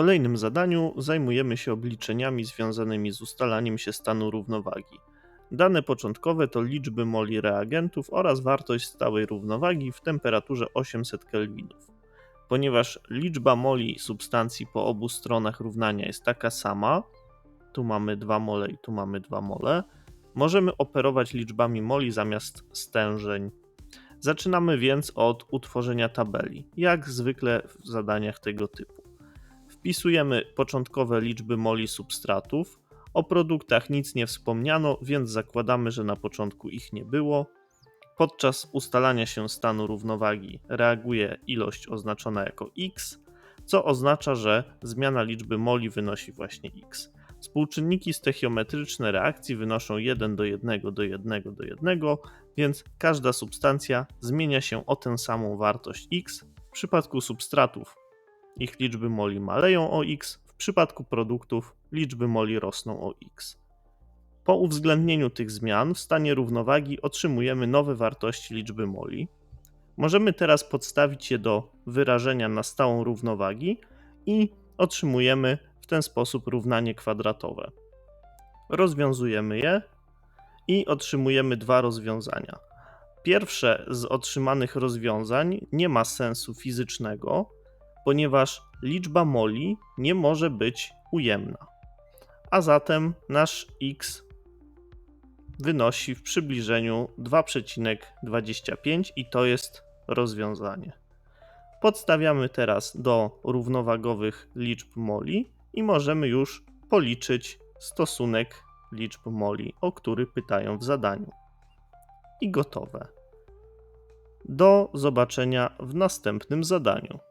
kolejnym zadaniu zajmujemy się obliczeniami związanymi z ustalaniem się stanu równowagi. Dane początkowe to liczby moli reagentów oraz wartość stałej równowagi w temperaturze 800 kelwinów. Ponieważ liczba moli substancji po obu stronach równania jest taka sama, tu mamy 2 mole i tu mamy 2 mole, możemy operować liczbami moli zamiast stężeń. Zaczynamy więc od utworzenia tabeli, jak zwykle w zadaniach tego typu. Wpisujemy początkowe liczby moli substratów. O produktach nic nie wspomniano, więc zakładamy, że na początku ich nie było. Podczas ustalania się stanu równowagi reaguje ilość oznaczona jako x, co oznacza, że zmiana liczby moli wynosi właśnie x. Współczynniki stechiometryczne reakcji wynoszą 1 do 1 do 1 do 1, więc każda substancja zmienia się o tę samą wartość x. W przypadku substratów ich liczby moli maleją o x, w przypadku produktów liczby moli rosną o x. Po uwzględnieniu tych zmian w stanie równowagi otrzymujemy nowe wartości liczby moli. Możemy teraz podstawić je do wyrażenia na stałą równowagi i otrzymujemy w ten sposób równanie kwadratowe. Rozwiązujemy je i otrzymujemy dwa rozwiązania. Pierwsze z otrzymanych rozwiązań nie ma sensu fizycznego, ponieważ liczba moli nie może być ujemna. A zatem nasz x wynosi w przybliżeniu 2,25 i to jest rozwiązanie. Podstawiamy teraz do równowagowych liczb moli i możemy już policzyć stosunek liczb moli, o który pytają w zadaniu. I gotowe. Do zobaczenia w następnym zadaniu.